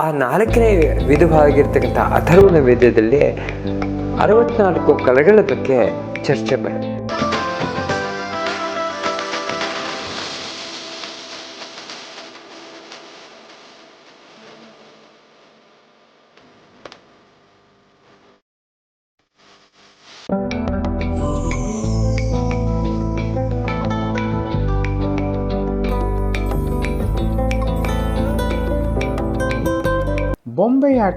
ಆ ನಾಲ್ಕನೇ ವಿಧವಾಗಿರ್ತಕ್ಕಂಥ ಅಥರ್ವಣ ವೇದದಲ್ಲಿ ಅರವತ್ನಾಲ್ಕು ಕಲೆಗಳ ಬಗ್ಗೆ ಚರ್ಚೆ ಮಾಡಿ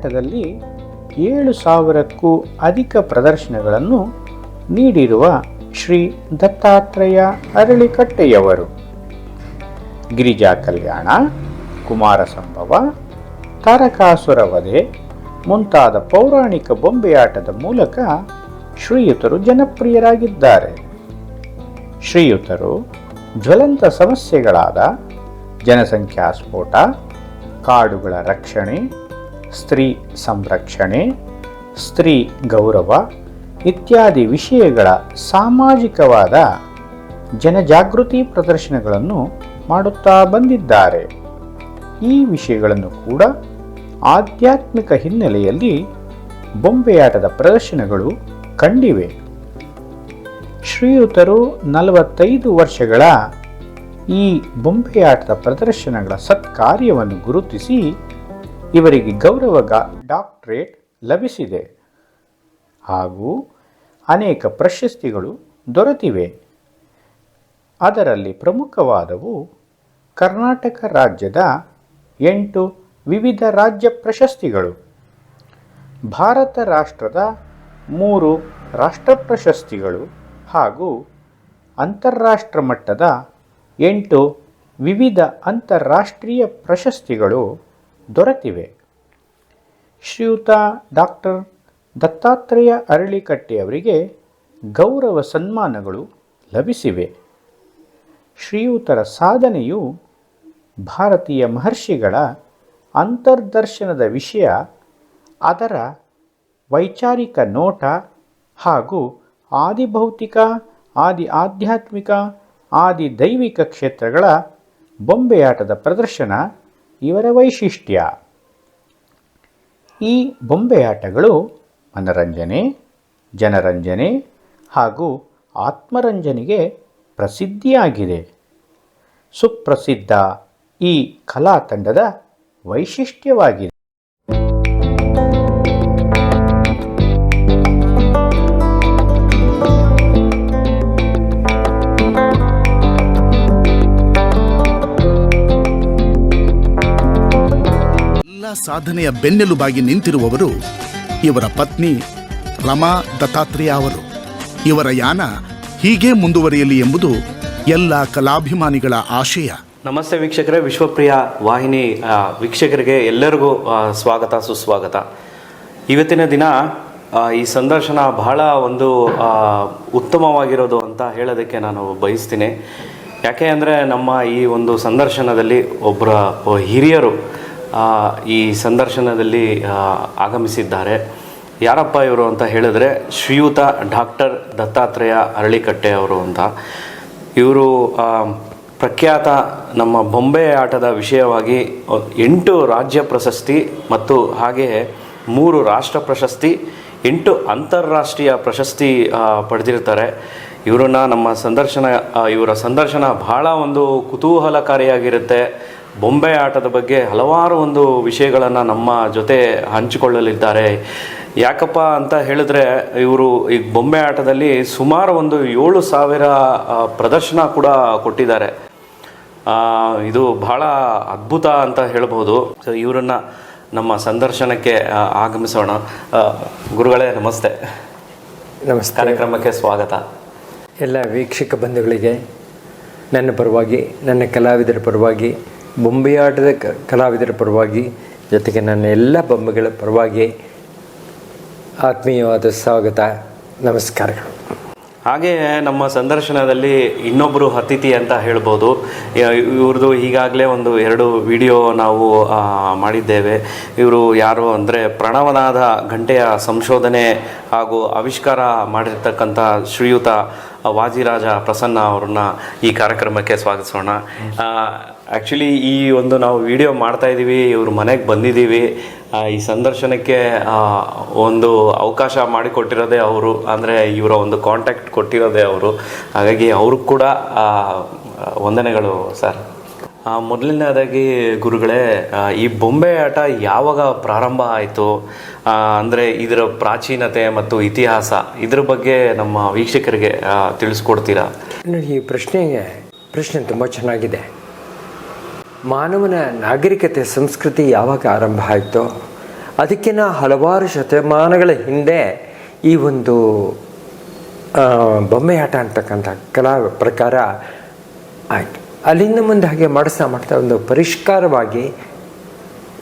ಬೊಂಬೆಯಾಟದಲ್ಲಿ ಏಳು ಸಾವಿರಕ್ಕೂ ಅಧಿಕ ಪ್ರದರ್ಶನಗಳನ್ನು ನೀಡಿರುವ ಶ್ರೀ ದತ್ತಾತ್ರೇಯ ಅರಳಿಕಟ್ಟೆಯವರು. ಗಿರಿಜಾ ಕಲ್ಯಾಣ ಕುಮಾರ ಸಂಭವ ತಾರಕಾಸುರ ವಧೆ ಮುಂತಾದ ಪೌರಾಣಿಕ ಬೊಂಬೆಯಾಟದ ಮೂಲಕ ಶ್ರೀಯುತರು ಜನಪ್ರಿಯರಾಗಿದ್ದಾರೆ. ಶ್ರೀಯುತರು ಜ್ವಲಂತ ಸಮಸ್ಯೆಗಳಾದ ಜನಸಂಖ್ಯಾ ಸ್ಫೋಟ, ಕಾಡುಗಳ ರಕ್ಷಣೆ ಸ್ತ್ರೀ ಸಂರಕ್ಷಣೆ, ಸ್ತ್ರೀ ಗೌರವ ಇತ್ಯಾದಿ ವಿಷಯಗಳ ಸಾಮಾಜಿಕವಾದ ಜನಜಾಗೃತಿ ಪ್ರದರ್ಶನಗಳನ್ನು ಮಾಡುತ್ತಾ ಬಂದಿದ್ದಾರೆ. ಈ ವಿಷಯಗಳನ್ನು ಕೂಡ ಆಧ್ಯಾತ್ಮಿಕ ಹಿನ್ನೆಲೆಯಲ್ಲಿ ಬೊಂಬೆಯಾಟದ ಪ್ರದರ್ಶನಗಳು ಕಂಡಿವೆ. ಶ್ರೀಯುತರು ನಲವತ್ತೈದು ವರ್ಷಗಳ ಈ ಬೊಂಬೆಯಾಟದ ಪ್ರದರ್ಶನಗಳ ಸತ್ಕಾರ್ಯವನ್ನು ಗುರುತಿಸಿ ಇವರಿಗೆ ಗೌರವ ಡಾಕ್ಟರೇಟ್ ಲಭಿಸಿದೆ. ಹಾಗೂ ಅನೇಕ ಪ್ರಶಸ್ತಿಗಳು ದೊರೆತಿವೆ. ಅದರಲ್ಲಿ ಪ್ರಮುಖವಾದವು ಕರ್ನಾಟಕ ರಾಜ್ಯದ ಎಂಟು ವಿವಿಧ ರಾಜ್ಯ ಪ್ರಶಸ್ತಿಗಳು. ಭಾರತ ರಾಷ್ಟ್ರದ ಮೂರು ರಾಷ್ಟ್ರ ಪ್ರಶಸ್ತಿಗಳು ಹಾಗೂ ಅಂತಾರಾಷ್ಟ್ರ ಮಟ್ಟದ ಎಂಟು ವಿವಿಧ ಅಂತಾರಾಷ್ಟ್ರೀಯ ಪ್ರಶಸ್ತಿಗಳು ದೊರೆತಿವೆ. ಶ್ರೀಯುತ ಡಾಕ್ಟರ್ ದತ್ತಾತ್ರೇಯ ಅರಳಿಕಟ್ಟೆಯವರಿಗೆ ಗೌರವ ಸನ್ಮಾನಗಳು ಲಭಿಸಿವೆ. ಶ್ರೀಯುತರ ಸಾಧನೆಯು ಭಾರತೀಯ ಮಹರ್ಷಿಗಳ ಅಂತರ್ದರ್ಶನದ ವಿಷಯ, ಅದರ ವೈಚಾರಿಕ ನೋಟ ಹಾಗೂ ಆದಿಭೌತಿಕ ಆದಿ ಆಧ್ಯಾತ್ಮಿಕ ಆದಿ ದೈವಿಕ ಕ್ಷೇತ್ರಗಳ ಬೊಂಬೆಯಾಟದ ಪ್ರದರ್ಶನ ಇವರ ವೈಶಿಷ್ಟ್ಯ. ಈ ಬೊಂಬೆಯಾಟಗಳು ಮನರಂಜನೆ ಜನರಂಜನೆ ಹಾಗೂ ಆತ್ಮರಂಜನೆಗೆ ಪ್ರಸಿದ್ಧಿಯಾಗಿದೆ. ಸುಪ್ರಸಿದ್ಧ ಈ ಕಲಾ ತಂಡದ ವೈಶಿಷ್ಟ್ಯವಾಗಿದೆ. ಸಾಧನೆಯ ಬೆನ್ನೆಲುಬಾಗಿ ನಿಂತಿರುವವರು ಇವರ ಪತ್ನಿ ರಮಾ ದತ್ತಾತ್ರೇಯ ಅವರು. ಇವರ ಯಾನ ಹೀಗೆ ಮುಂದುವರಿಯಲಿ ಎಂಬುದು ಎಲ್ಲ ಕಲಾಭಿಮಾನಿಗಳ ಆಶಯ. ನಮಸ್ತೆ ವೀಕ್ಷಕರೇ, ವಿಶ್ವಪ್ರಿಯ ವಾಹಿನಿ ವೀಕ್ಷಕರಿಗೆ ಎಲ್ಲರಿಗೂ ಸ್ವಾಗತ, ಸುಸ್ವಾಗತ. ಇವತ್ತಿನ ದಿನ ಈ ಸಂದರ್ಶನ ಬಹಳ ಒಂದು ಉತ್ತಮವಾಗಿರೋದು ಅಂತ ಹೇಳೋದಕ್ಕೆ ನಾನು ಬಯಸ್ತೀನಿ. ಯಾಕೆ ಅಂದರೆ ನಮ್ಮ ಈ ಒಂದು ಸಂದರ್ಶನದಲ್ಲಿ ಒಬ್ಬರ ಹಿರಿಯರು ಈ ಸಂದರ್ಶನದಲ್ಲಿ ಆಗಮಿಸಿದ್ದಾರೆ. ಯಾರಪ್ಪ ಇವರು ಅಂತ ಹೇಳಿದ್ರೆ, ಶ್ರೀಯುತ ಡಾಕ್ಟರ್ ದತ್ತಾತ್ರೇಯ ಅರಳಿಕಟ್ಟೆ ಅವರು ಅಂತ. ಇವರು ಪ್ರಖ್ಯಾತ ನಮ್ಮ ಬೊಂಬೆ ಆಟದ ವಿಷಯವಾಗಿ ಎಂಟು ರಾಜ್ಯ ಪ್ರಶಸ್ತಿ ಮತ್ತು ಹಾಗೆ ಮೂರು ರಾಷ್ಟ್ರ ಪ್ರಶಸ್ತಿ, ಎಂಟು ಅಂತಾರಾಷ್ಟ್ರೀಯ ಪ್ರಶಸ್ತಿ ಪಡೆದಿರ್ತಾರೆ. ಇವರನ್ನ ನಮ್ಮ ಸಂದರ್ಶನ ಇವರ ಸಂದರ್ಶನ ಬಹಳ ಒಂದು ಕುತೂಹಲಕಾರಿಯಾಗಿರುತ್ತೆ. ಬೊಂಬೆ ಆಟದ ಬಗ್ಗೆ ಹಲವಾರು ಒಂದು ವಿಷಯಗಳನ್ನು ನಮ್ಮ ಜೊತೆ ಹಂಚಿಕೊಳ್ಳಲಿದ್ದಾರೆ. ಯಾಕಪ್ಪ ಅಂತ ಹೇಳಿದ್ರೆ ಇವರು ಈ ಬೊಂಬೆ ಆಟದಲ್ಲಿ ಸುಮಾರು ಒಂದು ಏಳು ಸಾವಿರ ಪ್ರದರ್ಶನ ಕೂಡ ಕೊಟ್ಟಿದ್ದಾರೆ. ಇದು ಬಹಳ ಅದ್ಭುತ ಅಂತ ಹೇಳ್ಬೋದು ಸೊ ಇವರನ್ನ ನಮ್ಮ ಸಂದರ್ಶನಕ್ಕೆ ಆಗಮಿಸೋಣ. ಗುರುಗಳೇ ನಮಸ್ತೆ. ನಮಸ್ಕಾರ ಕಾರ್ಯಕ್ರಮಕ್ಕೆ ಸ್ವಾಗತ. ಎಲ್ಲ ವೀಕ್ಷಕ ಬಂಧುಗಳಿಗೆ ನನ್ನ ಪರವಾಗಿ ನನ್ನ ಕಲಾವಿದರ ಪರವಾಗಿ ಬೊಂಬೆಯಾಟದ ಕಲಾವಿದರ ಪರವಾಗಿ, ಜೊತೆಗೆ ನನ್ನ ಎಲ್ಲ ಬೊಂಬೆಗಳ ಪರವಾಗಿ ಆತ್ಮೀಯವಾದ ಸ್ವಾಗತ, ನಮಸ್ಕಾರಗಳು. ಹಾಗೆ ನಮ್ಮ ಸಂದರ್ಶನದಲ್ಲಿ ಇನ್ನೊಬ್ಬರು ಅತಿಥಿ ಅಂತ ಹೇಳ್ಬೋದು. ಇವ್ರದ್ದು ಈಗಾಗಲೇ ಒಂದು ಎರಡು ವಿಡಿಯೋ ನಾವು ಮಾಡಿದ್ದೇವೆ. ಇವರು ಯಾರು ಅಂದರೆ ಪ್ರಣವನಾದ ಗಂಟೆಯ ಸಂಶೋಧನೆ ಹಾಗೂ ಆವಿಷ್ಕಾರ ಮಾಡಿರ್ತಕ್ಕಂಥ ಶ್ರೀಯುತ ವಾಜಿರಾಜ ಪ್ರಸನ್ನ ಅವ್ರನ್ನ ಈ ಕಾರ್ಯಕ್ರಮಕ್ಕೆ ಸ್ವಾಗತಿಸೋಣ. ಆ್ಯಕ್ಚುಲಿ ಈ ಒಂದು ನಾವು ವಿಡಿಯೋ ಮಾಡ್ತಾ ಇದ್ದೀವಿ ಇವ್ರ ಮನೆಗೆ ಬಂದಿದ್ದೀವಿ ಈ ಸಂದರ್ಶನಕ್ಕೆ ಒಂದು ಅವಕಾಶ ಮಾಡಿಕೊಟ್ಟಿರೋದೇ ಅವರು. ಅಂದರೆ ಇವರ ಒಂದು ಕಾಂಟ್ಯಾಕ್ಟ್ ಕೊಟ್ಟಿರೋದೇ ಅವರು. ಹಾಗಾಗಿ ಅವ್ರಿಗೆ ಕೂಡ ವಂದನೆಗಳು ಸರ್. ಮೊದಲನೇದಾಗಿ ಗುರುಗಳೇ ಈ ಬೊಂಬೆ ಆಟ ಯಾವಾಗ ಪ್ರಾರಂಭ ಆಯಿತು? ಅಂದರೆ ಇದರ ಪ್ರಾಚೀನತೆ ಮತ್ತು ಇತಿಹಾಸ, ಇದ್ರ ಬಗ್ಗೆ ನಮ್ಮ ವೀಕ್ಷಕರಿಗೆ ತಿಳಿಸ್ಕೊಡ್ತೀರಾ? ಈ ಪ್ರಶ್ನೆಗೆ, ಪ್ರಶ್ನೆ ತುಂಬ ಚೆನ್ನಾಗಿದೆ. ಮಾನವನ ನಾಗರಿಕತೆ ಸಂಸ್ಕೃತಿ ಯಾವಾಗ ಆರಂಭ ಆಯಿತೋ ಅದಕ್ಕಿಂತ ಹಲವಾರು ಶತಮಾನಗಳ ಹಿಂದೆ ಈ ಒಂದು ಬೊಮ್ಮೆಯಾಟ ಅಂತಕ್ಕಂಥ ಕಲಾ ಪ್ರಕಾರ ಆಯಿತು. ಅಲ್ಲಿಂದ ಮುಂದೆ ಹಾಗೆ ಮಾಡಿಸ್ತಾ ಮಾಡ್ತಾ ಒಂದು ಪರಿಷ್ಕಾರವಾಗಿ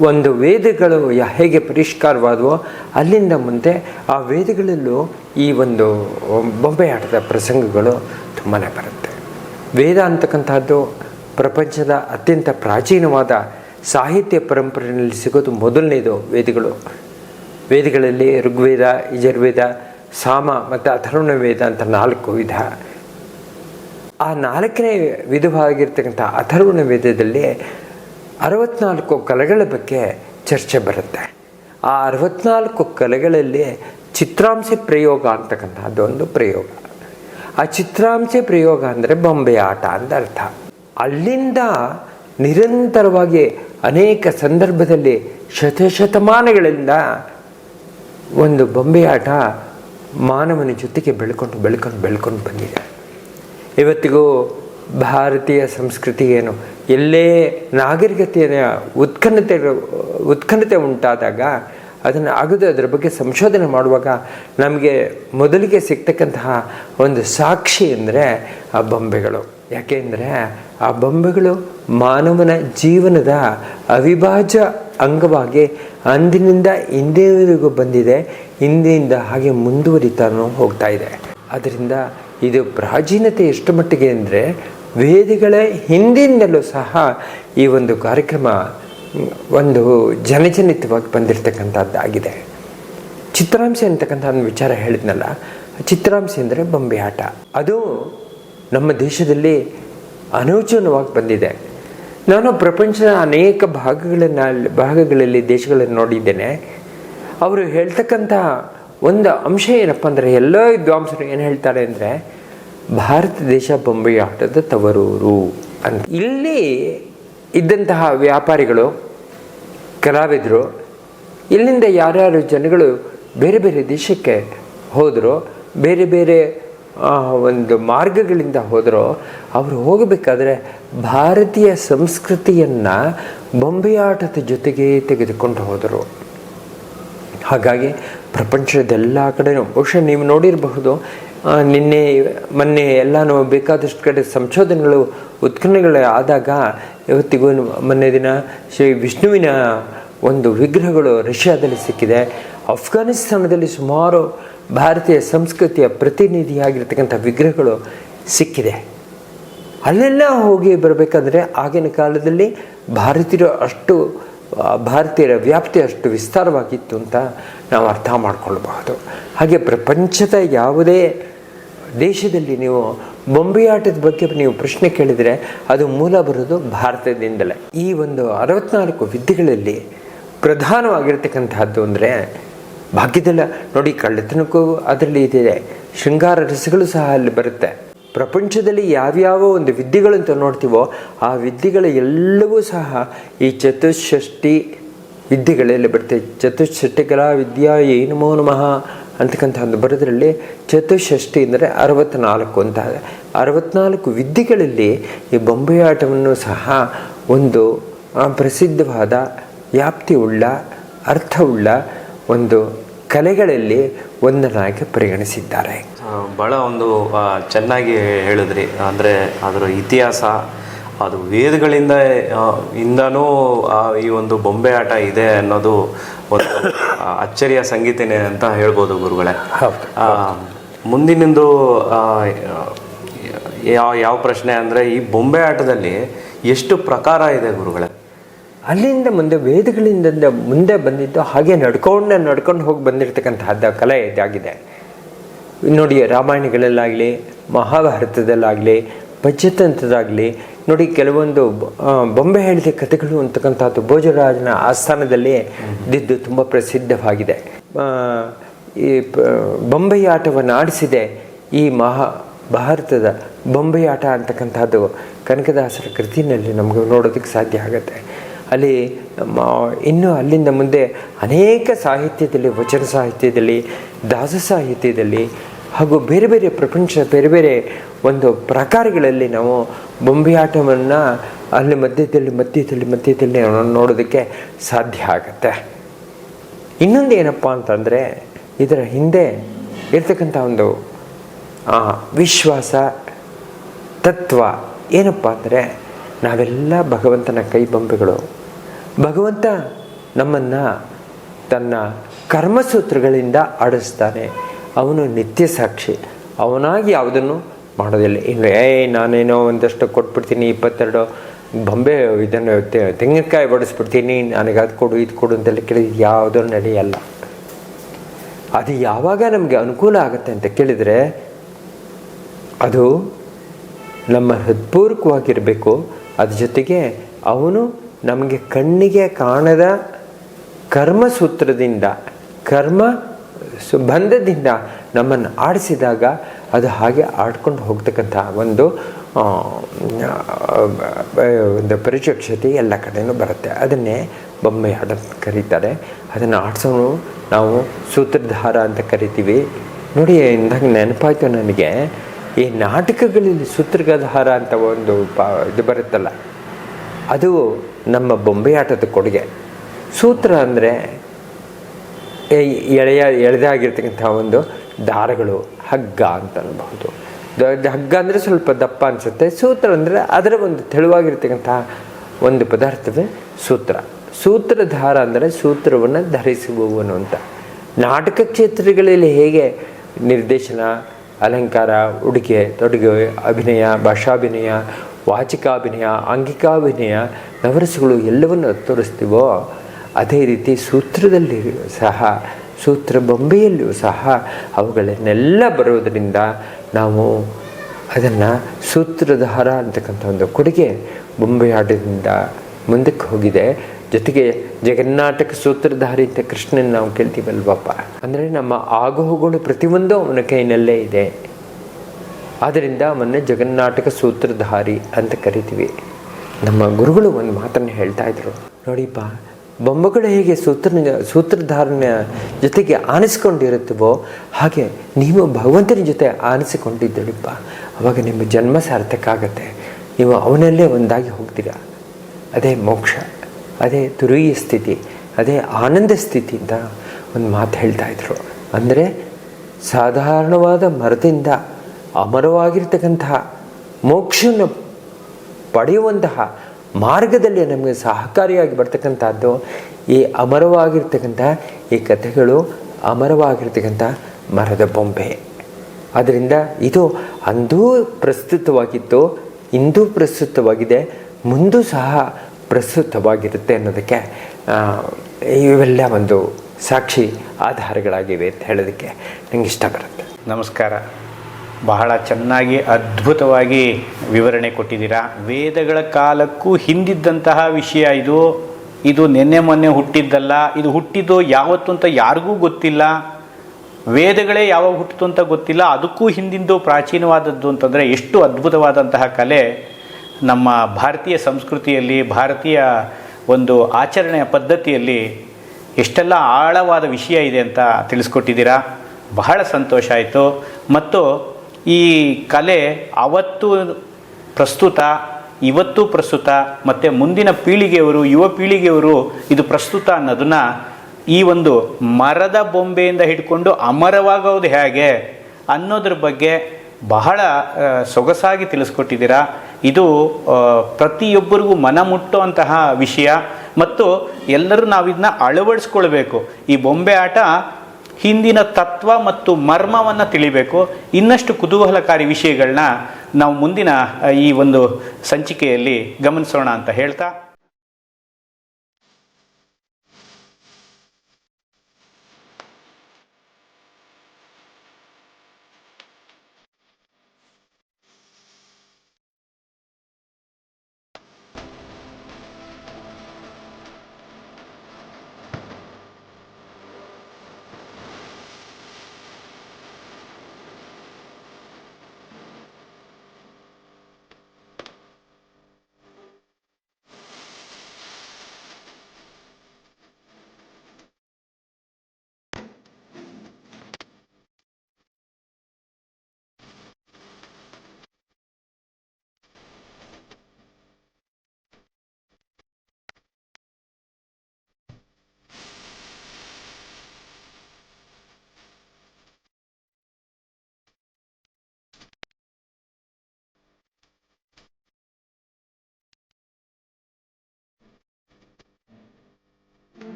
ಒಂದು ವೇದಗಳು ಹೇಗೆ ಪರಿಷ್ಕಾರವಾದವೋ ಅಲ್ಲಿಂದ ಮುಂದೆ ಆ ವೇದಗಳಲ್ಲೂ ಈ ಒಂದು ಬೊಂಬೆ ಆಟದ ಪ್ರಸಂಗಗಳು ತುಂಬಾ ಬರುತ್ತೆ. ವೇದ ಅಂತಕ್ಕಂಥದ್ದು ಪ್ರಪಂಚದ ಅತ್ಯಂತ ಪ್ರಾಚೀನವಾದ ಸಾಹಿತ್ಯ ಪರಂಪರೆಯಲ್ಲಿ ಸಿಗೋದು ಮೊದಲನೇದು ವೇದಗಳು. ವೇದಗಳಲ್ಲಿ ಋಗ್ವೇದ, ಯಜುರ್ವೇದ, ಸಾಮ ಮತ್ತು ಅಥರ್ವಣ ವೇದ ಅಂತ ನಾಲ್ಕು ವಿಧ. ಆ ನಾಲ್ಕನೇ ವಿಧವಾಗಿರ್ತಕ್ಕಂಥ ಅಥರ್ವಣ ವೇದದಲ್ಲಿ ಅರವತ್ನಾಲ್ಕು ಕಲೆಗಳ ಬಗ್ಗೆ ಚರ್ಚೆ ಬರುತ್ತೆ. ಆ ಅರವತ್ನಾಲ್ಕು ಕಲೆಗಳಲ್ಲಿ ಚಿತ್ರಾಂಶ ಪ್ರಯೋಗ ಅಂತಕ್ಕಂಥದ್ದು ಒಂದು ಪ್ರಯೋಗ. ಆ ಚಿತ್ರಾಂಶ ಪ್ರಯೋಗ ಅಂದರೆ ಬೊಂಬೆ ಆಟ ಅಂತ ಅರ್ಥ. ಅಲ್ಲಿಂದ ನಿರಂತರವಾಗಿ ಅನೇಕ ಸಂದರ್ಭದಲ್ಲಿ ಶತಶತಮಾನಗಳಿಂದ ಒಂದು ಬೊಂಬೆಯಾಟ ಮಾನವನ ಜೊತೆಗೆ ಬೆಳ್ಕೊಂಡು ಬೆಳ್ಕೊಂಡು ಬೆಳ್ಕೊಂಡು ಬಂದಿದೆ. ಇವತ್ತಿಗೂ ಭಾರತೀಯ ಸಂಸ್ಕೃತಿ ಏನು? ಎಲ್ಲೇ ನಾಗರಿಕತೆಯ ಉತ್ಖನ್ನತೆ ಉತ್ಖನ್ನತೆ ಉಂಟಾದಾಗ ಅದನ್ನು ಆಗದೆ ಅದರ ಬಗ್ಗೆ ಸಂಶೋಧನೆ ಮಾಡುವಾಗ ನಮಗೆ ಮೊದಲಿಗೆ ಸಿಗ್ತಕ್ಕಂತಹ ಒಂದು ಸಾಕ್ಷಿ ಅಂದರೆ ಆ ಬೊಂಬೆಗಳು. ಯಾಕೆಂದರೆ ಆ ಬೊಂಬೆಗಳು ಮಾನವನ ಜೀವನದ ಅವಿಭಾಜ್ಯ ಅಂಗವಾಗಿ ಅಂದಿನಿಂದ ಇಂದಿನವರೆಗೂ ಬಂದಿದೆ ಹಿಂದಿನಿಂದ ಹಾಗೆ ಮುಂದುವರಿತಾನು ಹೋಗ್ತಾ ಇದೆ. ಅದರಿಂದ ಇದು ಪ್ರಾಚೀನತೆ ಎಷ್ಟು ಮಟ್ಟಿಗೆ ಅಂದರೆ ವೇದಿಗಳೇ ಹಿಂದಿನಿಂದಲೂ ಸಹ ಈ ಒಂದು ಕಾರ್ಯಕ್ರಮ, ಒಂದು ಜನಜನಿತವಾಗಿ ಬಂದಿರತಕ್ಕಂಥದ್ದಾಗಿದೆ. ಚಿತ್ರಾಂಶ ಅಂತಕ್ಕಂಥ ಒಂದು ವಿಚಾರ ಹೇಳಿದ್ನಲ್ಲ, ಚಿತ್ರಾಂಶ ಅಂದರೆ ಬೊಂಬೆ ಆಟ. ಅದು ನಮ್ಮ ದೇಶದಲ್ಲಿ ಅನೂಚನವಾಗಿ ಬಂದಿದೆ. ನಾನು ಪ್ರಪಂಚದ ಅನೇಕ ಭಾಗಗಳನ್ನು, ಭಾಗಗಳಲ್ಲಿ, ದೇಶಗಳನ್ನು ನೋಡಿದ್ದೇನೆ. ಅವರು ಹೇಳ್ತಕ್ಕಂಥ ಒಂದು ಅಂಶ ಏನಪ್ಪ ಅಂದರೆ, ಎಲ್ಲ ವಿದ್ವಾಂಸರು ಏನು ಹೇಳ್ತಾರೆ ಅಂದರೆ, ಭಾರತ ದೇಶ ಬೊಂಬೆ ಆಟದ ತವರೂರು ಅಂತ. ಇಲ್ಲಿ ಇದ್ದಂತಹ ವ್ಯಾಪಾರಿಗಳು, ಕಲಾವಿದರು, ಇಲ್ಲಿಂದ ಯಾರ್ಯಾರು ಜನಗಳು ಬೇರೆ ಬೇರೆ ದೇಶಕ್ಕೆ ಹೋದರು, ಬೇರೆ ಬೇರೆ ಒಂದು ಮಾರ್ಗಗಳಿಂದ ಹೋದರೋ, ಅವರು ಹೋಗಬೇಕಾದ್ರೆ ಭಾರತೀಯ ಸಂಸ್ಕೃತಿಯನ್ನು ಬೊಂಬೆಯಾಟದ ಜೊತೆಗೆ ತೆಗೆದುಕೊಂಡು ಹೋದರು. ಹಾಗಾಗಿ ಪ್ರಪಂಚದೆಲ್ಲ ಕಡೆನೂ, ಬಹುಶಃ ನೀವು ನೋಡಿರಬಹುದು ನಿನ್ನೆ, ಮೊನ್ನೆ ಎಲ್ಲನೂ ಬೇಕಾದಷ್ಟು ಕಡೆ ಸಂಶೋಧನೆಗಳು ಉತ್ಖನ್ನಗಳು ಆದಾಗ, ಇವತ್ತಿಗೂ ಮೊನ್ನೆ ದಿನ ಶ್ರೀ ವಿಷ್ಣುವಿನ ಒಂದು ವಿಗ್ರಹಗಳು ರಷ್ಯಾದಲ್ಲಿ ಸಿಕ್ಕಿದೆ. ಅಫ್ಘಾನಿಸ್ತಾನದಲ್ಲಿ ಸುಮಾರು ಭಾರತೀಯ ಸಂಸ್ಕೃತಿಯ ಪ್ರತಿನಿಧಿಯಾಗಿರ್ತಕ್ಕಂಥ ವಿಗ್ರಹಗಳು ಸಿಕ್ಕಿದೆ. ಅಲ್ಲೆಲ್ಲ ಹೋಗಿ ಬರಬೇಕಾದ್ರೆ ಆಗಿನ ಕಾಲದಲ್ಲಿ ಭಾರತೀಯರು ಅಷ್ಟು ಭಾರತೀಯರ ವ್ಯಾಪ್ತಿ ಅಷ್ಟು ವಿಸ್ತಾರವಾಗಿತ್ತು ಅಂತ ನಾವು ಅರ್ಥ ಮಾಡ್ಕೊಳ್ಬಹುದು. ಹಾಗೆ ಪ್ರಪಂಚದ ಯಾವುದೇ ದೇಶದಲ್ಲಿ ನೀವು ಬೊಂಬೆಯಾಟದ ಬಗ್ಗೆ ನೀವು ಪ್ರಶ್ನೆ ಕೇಳಿದರೆ ಅದು ಮೂಲ ಬರೋದು ಭಾರತದಿಂದಲೇ. ಈ ಒಂದು ಅರವತ್ನಾಲ್ಕು ವಿದ್ಯೆಗಳಲ್ಲಿ ಪ್ರಧಾನವಾಗಿರ್ತಕ್ಕಂತಹದ್ದು ಅಂದರೆ ಭಾಗ್ಯದಲ್ಲ. ನೋಡಿ, ಕಳ್ಳತನಕ್ಕೂ ಅದರಲ್ಲಿ ಇದೆ. ಶೃಂಗಾರ ರಸಗಳು ಸಹ ಅಲ್ಲಿ ಬರುತ್ತೆ. ಪ್ರಪಂಚದಲ್ಲಿ ಯಾವ್ಯಾವ ಒಂದು ವಿದ್ಯೆಗಳಂತ ನೋಡ್ತೀವೋ, ಆ ವಿದ್ಯೆಗಳ ಎಲ್ಲವೂ ಸಹ ಈ ಚತುಷ್ಷಷ್ಟಿ ವಿದ್ಯೆಗಳಲ್ಲಿ ಬರುತ್ತೆ. ಚತುಷ್ಷಷ್ಟಿಗಳ ವಿದ್ಯಾ ಏನು ನಮೋ ಅಂತಕ್ಕಂಥ ಒಂದು ಬರೋದ್ರಲ್ಲಿ ಚತುಷ್ಷಷ್ಟಿ ಅಂದರೆ ಅರವತ್ತ್ನಾಲ್ಕು ಅಂತ. ಅರವತ್ನಾಲ್ಕು ವಿದ್ಯೆಗಳಲ್ಲಿ ಈ ಬೊಂಬೆ ಆಟವನ್ನು ಸಹ ಒಂದು ಪ್ರಸಿದ್ಧವಾದ, ವ್ಯಾಪ್ತಿಯುಳ್ಳ, ಅರ್ಥವುಳ್ಳ ಒಂದು ಕಲೆಗಳಲ್ಲಿ ಒಂದನಾಗಿ ಪರಿಗಣಿಸಿದ್ದಾರೆ. ಬಹಳ ಒಂದು ಚೆನ್ನಾಗಿ ಹೇಳಿದ್ರಿ. ಅಂದರೆ ಅದರ ಇತಿಹಾಸ ಅದು ವೇದಗಳಿಂದ ಇಂದನೂ ಈ ಒಂದು ಬೊಂಬೆ ಆಟ ಇದೆ ಅನ್ನೋದು ಒಂದು ಅಚ್ಚರಿಯ ಸಂಗೀತನೇ ಅಂತ ಹೇಳ್ಬೋದು ಗುರುಗಳೇ. ಮುಂದಿನದು ಯಾವ ಯಾವ ಪ್ರಶ್ನೆ ಅಂದರೆ ಈ ಬೊಂಬೆ ಆಟದಲ್ಲಿ ಎಷ್ಟು ಪ್ರಕಾರ ಇದೆ ಗುರುಗಳೇ? ಅಲ್ಲಿಂದ ಮುಂದೆ ವೇದಗಳಿಂದ ಮುಂದೆ ಬಂದಿದ್ದು ಹಾಗೆ ನಡ್ಕೊಂಡು ನಡ್ಕೊಂಡು ಹೋಗಿ ಬಂದಿರತಕ್ಕಂತಹದ್ದು ಕಲೆ ಇದಾಗಿದೆ. ನೋಡಿ ರಾಮಾಯಣಗಳಲ್ಲಾಗಲಿ ಮಹಾಭಾರತದಲ್ಲಾಗಲಿ ಪಂಚತಂತ್ರದಾಗಲಿ ನೋಡಿ ಕೆಲವೊಂದು ಬೊಂಬೆ ಹೇಳಿದ ಕಥೆಗಳು ಅಂತಕ್ಕಂಥದ್ದು ಭೋಜರಾಜನ ಆಸ್ಥಾನದಲ್ಲಿ ಇದ್ದಿದ್ದು ತುಂಬ ಪ್ರಸಿದ್ಧವಾಗಿದೆ. ಈ ಬೊಂಬೆಯ ಆಟವನ್ನು ಆಡಿಸಿದೆ ಈ ಮಹಾ ಭಾರತದ ಬೊಂಬೆಯಾಟ ಅಂತಕ್ಕಂಥದ್ದು ಕನಕದಾಸರ ಕೃತಿನಲ್ಲಿ ನಮಗೆ ನೋಡೋದಕ್ಕೆ ಸಾಧ್ಯ ಆಗುತ್ತೆ. ಅಲ್ಲಿ ಇನ್ನೂ ಅಲ್ಲಿಂದ ಮುಂದೆ ಅನೇಕ ಸಾಹಿತ್ಯದಲ್ಲಿ, ವಚನ ಸಾಹಿತ್ಯದಲ್ಲಿ, ದಾಸ ಸಾಹಿತ್ಯದಲ್ಲಿ ಹಾಗೂ ಬೇರೆ ಬೇರೆ ಪ್ರಪಂಚ ಬೇರೆ ಬೇರೆ ಒಂದು ಪ್ರಕಾರಗಳಲ್ಲಿ ನಾವು ಬೊಂಬೆಯಾಟವನ್ನು ಅಲ್ಲಿ ಮಧ್ಯದಲ್ಲಿ ಮಧ್ಯದಲ್ಲಿ ಮಧ್ಯದಲ್ಲಿ ನೋಡೋದಕ್ಕೆ ಸಾಧ್ಯ ಆಗುತ್ತೆ. ಇನ್ನೊಂದು ಏನಪ್ಪ ಅಂತಂದರೆ, ಇದರ ಹಿಂದೆ ಇರ್ತಕ್ಕಂಥ ಒಂದು ವಿಶ್ವಾಸ, ತತ್ವ ಏನಪ್ಪ ಅಂದರೆ, ನಾವೆಲ್ಲ ಭಗವಂತನ ಕೈಬೊಂಬೆಗಳು ಭಗವಂತ ನಮ್ಮನ್ನು ತನ್ನ ಕರ್ಮಸೂತ್ರಗಳಿಂದ ಆಡಿಸ್ತಾನೆ. ಅವನು ನಿತ್ಯ ಸಾಕ್ಷಿ. ಅವನಾಗಿ ಯಾವುದನ್ನು ಮಾಡೋದಿಲ್ಲ. ಇನ್ನು ಏ, ನಾನೇನೋ ಒಂದಷ್ಟು ಕೊಟ್ಬಿಡ್ತೀನಿ, ಇಪ್ಪತ್ತೆರಡು ಬೊಂಬೆ ಇದನ್ನು ತೆಂಗಿನಕಾಯಿ ಬಡಿಸ್ಬಿಡ್ತೀನಿ, ನನಗೆ ಅದು ಕೊಡು, ಇದು ಕೊಡು ಅಂತೆಲ್ಲ ಕೇಳಿದ ಯಾವುದೂ ನಡೆಯಲ್ಲ. ಅದು ಯಾವಾಗ ನಮಗೆ ಅನುಕೂಲ ಆಗುತ್ತೆ ಅಂತ ಕೇಳಿದರೆ, ಅದು ನಮ್ಮ ಹೃತ್ಪೂರ್ವಕವಾಗಿರಬೇಕು. ಅದ್ರ ಜೊತೆಗೆ ಅವನು ನಮಗೆ ಕಣ್ಣಿಗೆ ಕಾಣದ ಕರ್ಮಸೂತ್ರದಿಂದ, ಕರ್ಮ ಸು- ಬಂಧದಿಂದ ನಮ್ಮನ್ನು ಆಡಿಸಿದಾಗ ಅದು ಹಾಗೆ ಆಡ್ಕೊಂಡು ಹೋಗ್ತಕ್ಕಂಥ ಒಂದು ಒಂದು ಪರಿಚಕ್ಷತೆ ಎಲ್ಲ ಕಡೆಯೂ ಬರುತ್ತೆ. ಅದನ್ನೇ ಬೊಂಬೆ ಅಂತ ಕರೀತಾರೆ. ಅದನ್ನು ಆಡಿಸೋನು ನಾವು ಸೂತ್ರಧಾರ ಅಂತ ಕರಿತೀವಿ. ನೋಡಿ ಇಂದಾಗ ನೆನಪಾಯಿತು ನನಗೆ. ಈ ನಾಟಕಗಳಲ್ಲಿ ಸೂತ್ರಗಧಾರ ಅಂತ ಒಂದು ಇದು ಬರುತ್ತಲ್ಲ. ಅದು ನಮ್ಮ ಬೊಂಬೆಯಾಟದ ಕೊಡುಗೆ. ಸೂತ್ರ ಅಂದರೆ ಎಳೆಯ, ಎಳೆದಾಗಿರ್ತಕ್ಕಂಥ ಒಂದು ದಾರಗಳು, ಹಗ್ಗ ಅಂತ ಅನ್ಬಹುದು. ಹಗ್ಗ ಅಂದರೆ ಸ್ವಲ್ಪ ದಪ್ಪ ಅನಿಸುತ್ತೆ. ಸೂತ್ರ ಅಂದರೆ ಅದರ ಒಂದು ತೆಳುವಾಗಿರ್ತಕ್ಕಂಥ ಒಂದು ಪದಾರ್ಥವೇ ಸೂತ್ರ. ಸೂತ್ರಧಾರ ಅಂದರೆ ಸೂತ್ರವನ್ನು ಧರಿಸುವವನು ಅಂತ. ನಾಟಕ ಕ್ಷೇತ್ರಗಳಲ್ಲಿ ಹೇಗೆ ನಿರ್ದೇಶನ, ಅಲಂಕಾರ, ಉಡುಗೆ, ತೊಡುಗೆ, ಅಭಿನಯ, ಭಾಷಾಭಿನಯ ವಾಚಿಕಾಭಿನಯ ಆಂಗಿಕಾಭಿನಯ ನವರಸಗಳು ಎಲ್ಲವನ್ನು ತೋರಿಸ್ತೀವೋ, ಅದೇ ರೀತಿ ಸೂತ್ರದಲ್ಲಿ ಸಹ, ಸೂತ್ರ ಬೊಂಬೆಯಲ್ಲಿಯೂ ಸಹ ಅವುಗಳನ್ನೆಲ್ಲ ಬರೋದರಿಂದ ನಾವು ಅದನ್ನು ಸೂತ್ರಧಾರ ಅಂತಕ್ಕಂಥ ಒಂದು ಕೊಡುಗೆ ಬೊಂಬೆ ಆಟದಿಂದ ಮುಂದಕ್ಕೆ ಹೋಗಿದೆ. ಜೊತೆಗೆ ಜಗನ್ನಾಟಕ ಸೂತ್ರಧಾರಿ ಅಂತ ಕೃಷ್ಣನ ನಾವು ಕೇಳ್ತೀವಲ್ವಪ್ಪ? ಅಂದರೆ ನಮ್ಮ ಆಗುಹೋಗುಗಳು ಪ್ರತಿಯೊಂದು ಅವನ ಕೈನಲ್ಲೇ ಇದೆ. ಆದ್ದರಿಂದ ಅವನ್ನ ಜಗನ್ನಾಟಕ ಸೂತ್ರಧಾರಿ ಅಂತ ಕರಿತೀವಿ. ನಮ್ಮ ಗುರುಗಳು ಒಂದು ಮಾತನ್ನು ಹೇಳ್ತಾ ಇದ್ರು. ನೋಡಿಪ್ಪ, ಬೊಂಬಗಳು ಹೇಗೆ ಸೂತ್ರ ಸೂತ್ರಧಾರನ ಜೊತೆಗೆ ಆನಿಸ್ಕೊಂಡಿರುತ್ತವೋ, ಹಾಗೆ ನೀವು ಭಗವಂತನ ಜೊತೆ ಆನಿಸಿಕೊಂಡಿದ್ದಳಿಪ್ಪ ಅವಾಗ ನಿಮ್ಮ ಜನ್ಮ ಸಾರ್ಥಕ ಆಗತ್ತೆ. ನೀವು ಅವನಲ್ಲೇ ಒಂದಾಗಿ ಹೋಗ್ತೀರಾ. ಅದೇ ಮೋಕ್ಷ, ಅದೇ ತುರುಯಿಯ ಸ್ಥಿತಿ, ಅದೇ ಆನಂದ ಸ್ಥಿತಿ ಅಂತ ಒಂದು ಮಾತು ಹೇಳ್ತಾ ಇದ್ರು. ಅಂದರೆ ಸಾಧಾರಣವಾದ ಮರದಿಂದ ಅಮರವಾಗಿರ್ತಕ್ಕಂತಹ ಮೋಕ್ಷನ ಪಡೆಯುವಂತಹ ಮಾರ್ಗದಲ್ಲಿ ನಮಗೆ ಸಹಕಾರಿಯಾಗಿ ಬರ್ತಕ್ಕಂಥದ್ದು ಈ ಅಮರವಾಗಿರ್ತಕ್ಕಂಥ ಈ ಕಥೆಗಳು, ಅಮರವಾಗಿರ್ತಕ್ಕಂಥ ಮರದ ಬೊಂಬೆ. ಆದ್ದರಿಂದ ಇದು ಅಂದೂ ಪ್ರಸ್ತುತವಾಗಿತ್ತು ಇಂದೂ ಪ್ರಸ್ತುತವಾಗಿದೆ, ಮುಂದೂ ಸಹ ಪ್ರಸ್ತುತವಾಗಿರುತ್ತೆ ಅನ್ನೋದಕ್ಕೆ ಇವೆಲ್ಲ ಒಂದು ಸಾಕ್ಷಿ ಆಧಾರಗಳಾಗಿವೆ ಅಂತ ಹೇಳೋದಕ್ಕೆ ನನಗೆ ಇಷ್ಟ ಬರುತ್ತೆ. ನಮಸ್ಕಾರ. ಬಹಳ ಚೆನ್ನಾಗಿ ಅದ್ಭುತವಾಗಿ ವಿವರಣೆ ಕೊಟ್ಟಿದ್ದೀರಾ. ವೇದಗಳ ಕಾಲಕ್ಕೂ ಹಿಂದಿದ್ದಂತಹ ವಿಷಯ ಇದು. ಇದು ನಿನ್ನೆ ಮೊನ್ನೆ ಹುಟ್ಟಿದ್ದಲ್ಲ. ಇದು ಹುಟ್ಟಿದ್ದು ಯಾವತ್ತು ಅಂತ ಯಾರಿಗೂ ಗೊತ್ತಿಲ್ಲ. ವೇದಗಳೇ ಯಾವಾಗ ಹುಟ್ಟಿತು ಅಂತ ಗೊತ್ತಿಲ್ಲ. ಅದಕ್ಕೂ ಹಿಂದಿಂದು ಪ್ರಾಚೀನವಾದದ್ದು ಅಂತಂದರೆ ಎಷ್ಟು ಅದ್ಭುತವಾದಂತಹ ಕಲೆ. ನಮ್ಮ ಭಾರತೀಯ ಸಂಸ್ಕೃತಿಯಲ್ಲಿ, ಭಾರತೀಯ ಒಂದು ಆಚರಣೆಯ ಪದ್ಧತಿಯಲ್ಲಿ ಎಷ್ಟೆಲ್ಲ ಆಳವಾದ ವಿಷಯ ಇದೆ ಅಂತ ತಿಳಿಸ್ಕೊಟ್ಟಿದ್ದೀರಾ. ಬಹಳ ಸಂತೋಷ ಆಯಿತು. ಮತ್ತು ಈ ಕಲೆ ಅವತ್ತು ಪ್ರಸ್ತುತ, ಇವತ್ತು ಪ್ರಸ್ತುತ, ಮತ್ತು ಮುಂದಿನ ಪೀಳಿಗೆಯವರು, ಯುವ ಪೀಳಿಗೆಯವರು ಇದು ಪ್ರಸ್ತುತ ಅನ್ನೋದನ್ನು ಈ ಒಂದು ಮರದ ಬೊಂಬೆಯಿಂದ ಹಿಡ್ಕೊಂಡು ಅಮರವಾಗೋದು ಹೇಗೆ ಅನ್ನೋದ್ರ ಬಗ್ಗೆ ಬಹಳ ಸೊಗಸಾಗಿ ತಿಳಿಸ್ಕೊಟ್ಟಿದ್ದೀರಾ. ಇದು ಪ್ರತಿಯೊಬ್ಬರಿಗೂ ಮನ ಮುಟ್ಟುವಂತಹ ವಿಷಯ. ಮತ್ತು ಎಲ್ಲರೂ ನಾವು ಇದನ್ನ ಅಳವಡಿಸ್ಕೊಳ್ಬೇಕು. ಈ ಬೊಂಬೆ ಆಟ ಹಿಂದಿನ ತತ್ವ ಮತ್ತು ಮರ್ಮವನ್ನು ತಿಳಿಬೇಕು. ಇನ್ನಷ್ಟು ಕುತೂಹಲಕಾರಿ ವಿಷಯಗಳನ್ನ ನಾವು ಮುಂದಿನ ಈ ಒಂದು ಸಂಚಿಕೆಯಲ್ಲಿ ಗಮನಿಸೋಣ ಅಂತ ಹೇಳ್ತಾ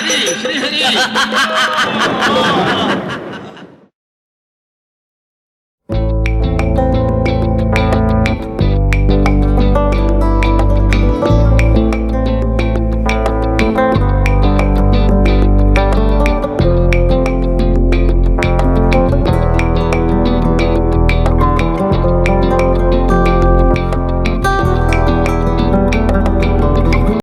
ಶ್ರೀ ಶ್ರೀ ಹರಿ